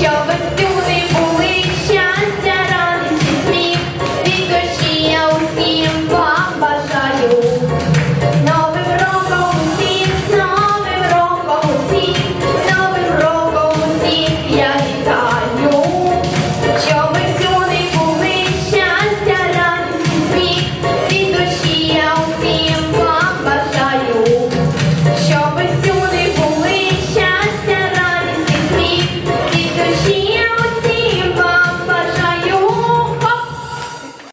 щоб ви